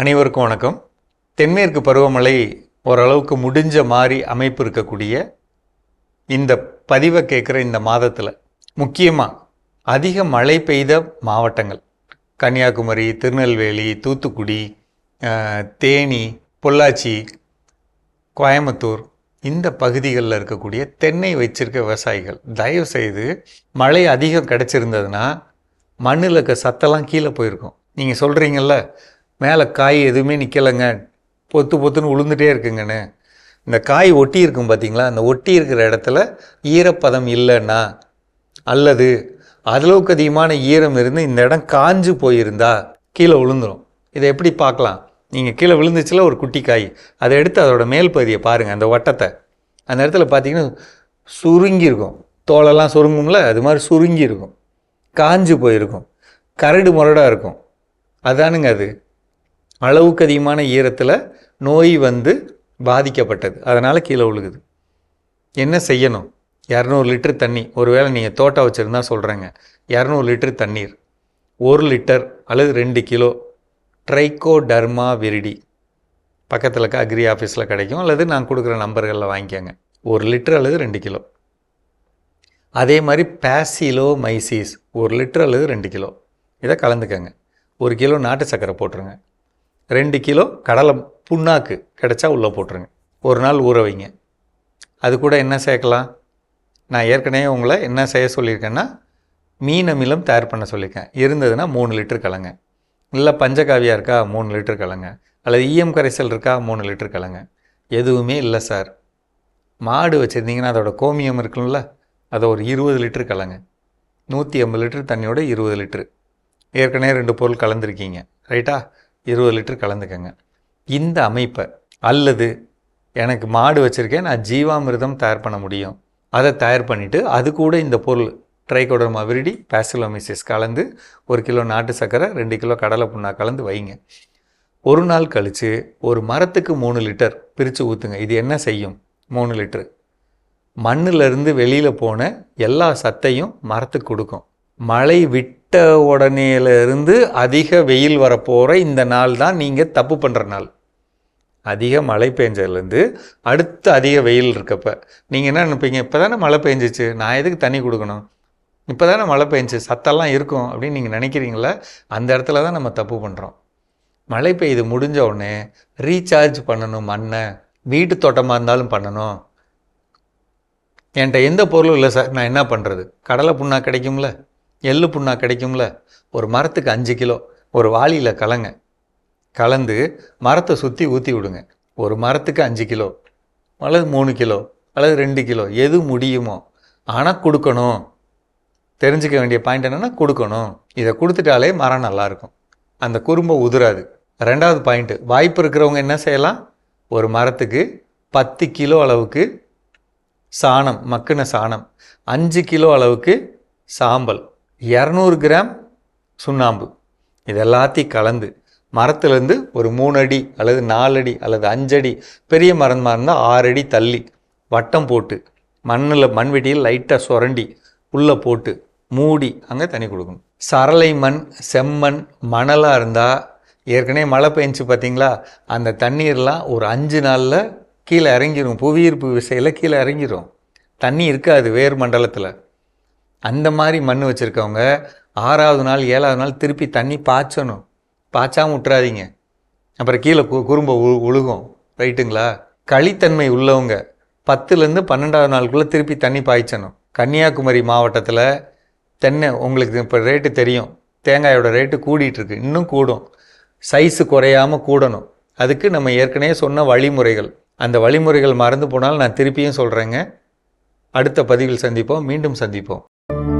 அனைவருக்கும் வணக்கம். தென்மேற்கு பருவமழை ஓரளவுக்கு முடிஞ்ச மாதிரி அமைப்பு இருக்கக்கூடிய இந்த பதிவை கேட்குற இந்த மாதத்தில் முக்கியமாக அதிக மழை பெய்த மாவட்டங்கள். கன்னியாகுமரி திருநெல்வேலி தூத்துக்குடி தேனி பொள்ளாச்சி கோயம்புத்தூர் இந்த பகுதிகளில் இருக்கக்கூடிய தென்னை வச்சிருக்க விவசாயிகள் தயவு செய்து மழை அதிகம் கிடச்சிருந்ததுன்னா மண்ணில் இருக்க சத்தெல்லாம் கீழே போயிருக்கும். நீங்கள் சொல்கிறீங்கள மேலே காய் எதுவுமே நிற்கலைங்க பொத்து பொத்துன்னு உளுந்துட்டே இருக்குங்கன்னு இந்த காய் ஒட்டி இருக்கும் பார்த்தீங்களா அந்த ஒட்டி இருக்கிற இடத்துல ஈரப்பதம் இல்லைன்னா அல்லது அளவுக்கு அதிகமான ஈரம் இருந்து இந்த இடம் காஞ்சு போயிருந்தா கீழே விழுந்துரும். இதை எப்படி பார்க்கலாம்? நீங்கள் கீழே விழுந்துச்சுல ஒரு குட்டி காய். அதை எடுத்து அதோட மேல் பகுதியை பாருங்கள் அந்த வட்டத்தை. அந்த இடத்துல பார்த்தீங்கன்னா சுருங்கியிருக்கும் தோலெல்லாம் சுருங்கும்ல அது மாதிரி சுருங்கி இருக்கும். காஞ்சு போயிருக்கும். கரடு முரடாக இருக்கும். அதானுங்க அது. அளவுக்கு அதிகமான ஈரத்தில் நோய் வந்து பாதிக்கப்பட்டது. அதனால் கீழே விழுகுது. என்ன செய்யணும்? இரநூறு லிட்டர் தண்ணி. ஒருவேளை நீங்கள் தோட்டம் வச்சுருந்தா சொல்கிறேங்க இரநூறு லிட்டர் தண்ணீர். ஒரு லிட்டர் அல்லது ரெண்டு கிலோ ட்ரைகோடர்மா விரிடி. பக்கத்தில் இருக்க அக்ரி ஆஃபீஸில் கிடைக்கும். அல்லது நான் கொடுக்குற நம்பர்களில் வாங்கிக்கோங்க. ஒரு லிட்டர் அல்லது ரெண்டு கிலோ. அதே மாதிரி பேசிலோ மைசிஸ் ஒரு லிட்டர் அல்லது ரெண்டு கிலோ. இதை கலந்துக்கங்க. ஒரு கிலோ நாட்டு சர்க்கரை போட்டுருங்க. ரெண்டு கிலோ கடலை புண்ணாக்கு கிடச்சா உள்ளே போட்டுருங்க. ஒரு நாள் ஊற வைங்க. அது கூட என்ன சேர்க்கலாம்? நான் ஏற்கனவே உங்களை என்ன செய்ய சொல்லியிருக்கேன்னா மீன் அமிலம் தயார் பண்ண சொல்லியிருக்கேன். இருந்ததுன்னா மூணு லிட்டர் கலங்க. இல்லை பஞ்சகாவியாக இருக்கா? மூணு லிட்டர் கலங்க. அல்லது ஈயம் கரைசல் இருக்கா? மூணு லிட்டர் கலங்க. எதுவுமே இல்லை சார். மாடு வச்சுருந்தீங்கன்னா அதோட கோமியம் இருக்குல்ல அதை ஒரு இருபது லிட்டர் கலங்க. நூற்றி ஐம்பது லிட்டர் தண்ணியோட இருபது லிட்டரு. ஏற்கனவே ரெண்டு பொருள் கலந்துருக்கீங்க. ரைட்டா? இருபது லிட்டர் கலந்துக்கங்க. இந்த அமைப்பை அல்லது எனக்கு மாடு வச்சுருக்கேன் நான் ஜீவாமிர்தம் தயார் பண்ண முடியும். அதை தயார் பண்ணிவிட்டு அது கூட இந்த பொருள் ட்ரைகோடர்மா விரிடி பேசிலோமிசிஸ் கலந்து ஒரு கிலோ நாட்டு சர்க்கரை ரெண்டு கிலோ கடலை புண்ணா கலந்து வைங்க. ஒரு நாள் கழித்து ஒரு மரத்துக்கு மூணு லிட்டர் பிரித்து ஊற்றுங்க இது என்ன செய்யும்? மூணு லிட்டரு. மண்ணிலிருந்து வெளியில் போன எல்லா சத்தையும் மரத்துக்கு கொடுக்கும். மழை விட்டு உடனேலேருந்து அதிக வெயில் வரப்போகிற இந்த நாள் தான் நீங்கள் தப்பு பண்ணுற நாள். அதிக மழை பெஞ்சதுலேருந்து அடுத்து அதிக வெயில் இருக்கப்ப நீங்கள் என்ன நினைப்பீங்க? இப்போ தானே மழை பெஞ்சிச்சு நான் எதுக்கு தண்ணி கொடுக்கணும்? இப்போ தானே மழை பெஞ்சு சத்தெல்லாம் இருக்கும் அப்படின்னு நீங்கள் நினைக்கிறீங்களா? அந்த இடத்துல தான் நம்ம தப்பு பண்ணுறோம் மழை பெய்து முடிஞ்ச உடனே ரீசார்ஜ் பண்ணணும் மண்ணை. வீட்டு தோட்டமாக இருந்தாலும் பண்ணணும். என்கிட்ட எந்த பொருளும் இல்லை சார் நான் என்ன பண்ணுறது கடலை புண்ணா கிடைக்கும்ல. எள்ளு புண்ணா கிடைக்கும்ல? ஒரு மரத்துக்கு அஞ்சு கிலோ ஒரு வாளியில் கலங்க. கலந்து மரத்தை சுற்றி ஊற்றி விடுங்க. ஒரு மரத்துக்கு அஞ்சு கிலோ அல்லது மூணு கிலோ அல்லது ரெண்டு கிலோ எது முடியுமோ ஆனால் கொடுக்கணும். தெரிஞ்சுக்க வேண்டிய பாயிண்ட் என்னென்னா கொடுக்கணும். இதை கொடுத்துட்டாலே மரம் நல்லாயிருக்கும் அந்த குறும்பை உதிராது ரெண்டாவது பாயிண்ட்டு வாய்ப்பு இருக்கிறவங்க என்ன செய்யலாம்? ஒரு மரத்துக்கு பத்து கிலோ அளவுக்கு சாணம் மக்குன சாணம். அஞ்சு கிலோ அளவுக்கு சாம்பல். இரநூறு கிராம் சுண்ணாம்பு. இது எல்லாத்தையும் கலந்து மரத்துலேருந்து ஒரு மூணு அடி அல்லது நாலு அடி அல்லது அஞ்சடி பெரிய மரமாக இருந்தால் ஆறு அடி தள்ளி வட்டம் போட்டு மண்ணில் மண்வெட்டியில் லைட்டாக சுரண்டி உள்ளே போட்டு மூடி அங்கே தண்ணி கொடுக்கணும். சரளை மண் செம்மண் மணலாக இருந்தால் ஏற்கனவே மழை பெஞ்சு பார்த்தீங்களா அந்த தண்ணீர்லாம் ஒரு அஞ்சு நாளில் கீழே இறங்கிரும். புவியீர்ப்பு விசையில் கீழே இறங்கிடும் தண்ணி இருக்காது வேர் மண்டலத்தில். அந்த மாதிரி மண் வச்சுருக்கவங்க ஆறாவது நாள் ஏழாவது நாள் திருப்பி தண்ணி பாய்ச்சணும். பாய்ச்சாம விட்டுறாதீங்க அப்புறம் கீழே கு குறும்ப உ உழுகும். ரைட்டுங்களா? களித்தன்மை உள்ளவங்க பத்துலேருந்து பன்னெண்டாவது நாளுக்குள்ளே திருப்பி தண்ணி பாய்ச்சணும். கன்னியாகுமரி மாவட்டத்தில் தென்னை உங்களுக்கு இப்போ ரேட்டு தெரியும். தேங்காயோட ரேட்டு கூடிட்டுருக்கு இன்னும் கூடும். சைஸு குறையாமல் கூடணும். அதுக்கு நம்ம ஏற்கனவே சொன்ன வழிமுறைகள். அந்த வழிமுறைகள் மறந்து போனால் நான் திருப்பியும் சொல்கிறேங்க அடுத்த பதிவில் சந்திப்போம். மீண்டும் சந்திப்போம். thank you